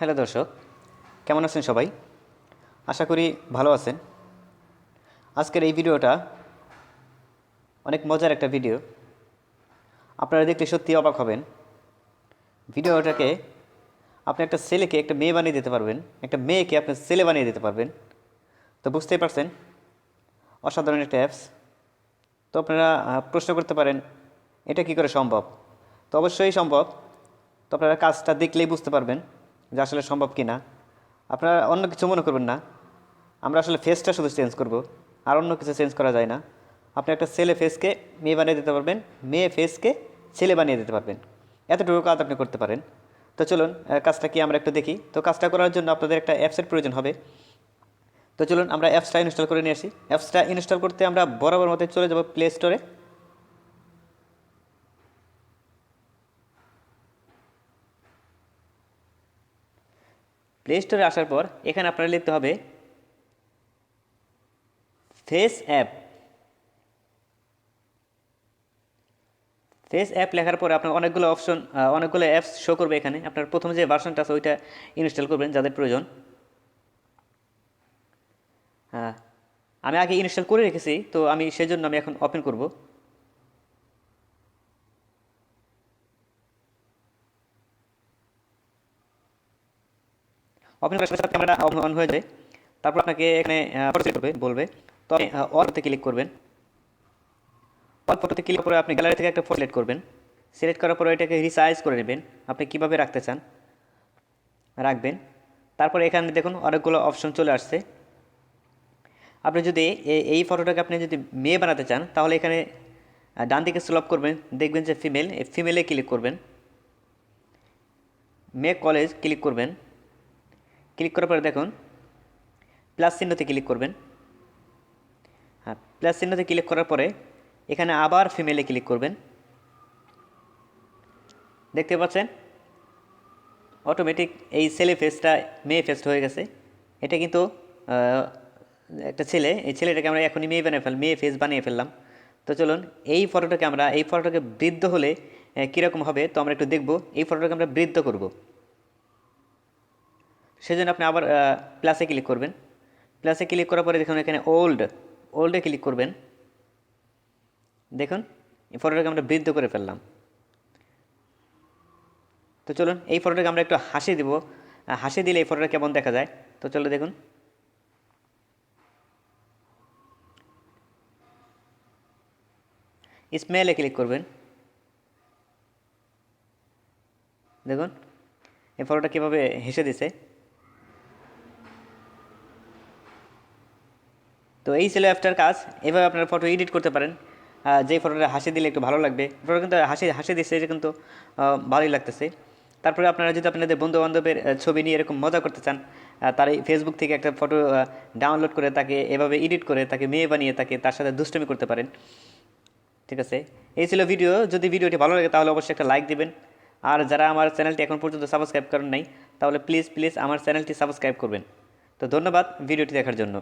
Hello দর্শক, কেমন আছেন সবাই? আশা করি ভালো আছেন। আজকের এই ভিডিওটা অনেক মজার একটা ভিডিও। আপনারা দেখলে সত্যি অবাক হবেন। ভিডিওটাকে আপনি একটা ছেলেকে একটা মেয়ে বানিয়ে দিতে পারবেন, একটা মেয়েকে আপনি ছেলে বানিয়ে দিতে পারবেন। তো বুঝতেই পারছেন, অসাধারণ একটা অ্যাপস। তো আপনারা প্রশ্ন করতে পারেন, এটা কি করে সম্ভব? তো অবশ্যই সম্ভব। তো আপনারা কাজটা দেখলেই বুঝতে পারবেন। যে আসলে সম্ভব কি না আপনারা অন্য কিছু মনে করবেন না। আমরা আসলে ফেসটা শুধু চেঞ্জ করব, আর অন্য কিছু চেঞ্জ করা যায় না। আপনি একটা ছেলে ফেসকে মেয়ে বানিয়ে দিতে পারবেন, মেয়ে ফেসকে ছেলে বানিয়ে দিতে পারবেন। এতটুকু কাজ আপনি করতে পারেন। তো চলুন কাজটা কি আমরা একটু দেখি। তো কাজটা করার জন্য আপনাদের একটা অ্যাপসের প্রয়োজন হবে। তো চলুন, আমরা অ্যাপসটা ইনস্টল করে নিয়ে আসি। অ্যাপসটা ইনস্টল করতে আমরা বরাবর মতো চলে যাব প্লে স্টোরে প্লে স্টোরে আসার পর এখানে আপনারা লিখতে হবে ফেস অ্যাপ ফেস অ্যাপ লেখার পরে আপনার অনেকগুলো অপশন অনেকগুলো অ্যাপস শো করবে এখানে। আপনার প্রথম যে ভার্সনটা আছে, ওইটা ইনস্টল করবেন যাদের প্রয়োজন। হ্যাঁ আমি আগে ইনস্টল করে রেখেছি, তো আমি সেজন্য আমি এখন ওপেন করব। ওপেন করার সাথে ক্যামেরা অন হয়ে যায়। তারপর আপনাকে এখানে ফটো করবে, বলবে। তো আপনি অলতে ক্লিক করবেন। অল ফটোতে ক্লিক করে আপনি গ্যালারি থেকে একটা ফটো সিলেক্ট করবেন। সিলেক্ট করার পরে এটাকে রিসাইজ করে নেবেন। আপনি কীভাবে রাখতে চান? রাখবেন। তারপর এখানে দেখুন, অনেকগুলো অপশন চলে আসছে। আপনি যদি এই ফটোটাকে আপনি যদি মেয়ে বানাতে চান, তাহলে এখানে ডান দিকে স্লপ করবেন। দেখবেন যে ফিমেল ফিমেলে ক্লিক করবেন। মেয়ে কলেজ ক্লিক করবেন। ক্লিক করার পরে দেখুন প্লাস চিহ্নতে ক্লিক করবেন। হ্যাঁ প্লাস চিহ্নতে ক্লিক করার পরে এখানে আবার ফিমেলে ক্লিক করবেন। দেখতে পাচ্ছেন? অটোমেটিক এই ছেলে ফেসটা মেয়ে ফেসড হয়ে গেছে। এটা কিন্তু একটা ছেলে, এই ছেলেটাকে আমরা এখনই মেয়ে বানিয়ে ফেল, মেয়ে ফেস বানিয়ে ফেললাম। তো চলুন, এই ফটোটাকে আমরা, এই ফটোটাকে বৃদ্ধ হলে কীরকম হবে, তো আমরা একটু দেখব। এই ফটোটাকে আমরা বৃদ্ধ করব। সেজন্য আপনি আবার প্লাসে ক্লিক করবেন। প্লাসে ক্লিক করার পরে দেখুন এখানে ওল্ড ওল্ডে ক্লিক করবেন। দেখুন, এই ফটোটাকে আমরা বৃদ্ধ করে ফেললাম। তো চলুন, এই ফটোটাকে আমরা একটু হাসি দিব। হাসি দিলে এই ফটোটা কেমন দেখা যায়? তো চলো দেখুন। স্মেলে ক্লিক করবেন। দেখুন, এই ফটোটা কীভাবে হেসে দিছে। তো এই ছিল অ্যাপটার কাজ। এভাবে আপনারা ফটো এডিট করতে পারেন। যেই ফটোটা হাসি দিলে একটু ভালো লাগবে। ফটো কিন্তু হাসি হাসি দিচ্ছে এটা কিন্তু ভালোই লাগতেছে। তারপরে আপনারা যদি আপনাদের বন্ধু বান্ধবের ছবি নিয়ে এরকম মজা করতে চান তার এই ফেসবুক থেকে একটা ফটো ডাউনলোড করে তাকে এভাবে এডিট করে তাকে মেয়ে বানিয়ে তাকে তার সাথে দুষ্টমি করতে পারেন। ঠিক আছে? এই ছিল ভিডিও যদি ভিডিওটি ভালো লাগে তাহলে অবশ্যই একটা লাইক দিবেন। আর যারা আমার চ্যানেলটি এখন পর্যন্ত সাবস্ক্রাইব করেন নাই, তাহলে প্লিজ প্লিজ আমার চ্যানেলটি সাবস্ক্রাইব করবেন। তো ধন্যবাদ ভিডিওটি দেখার জন্য।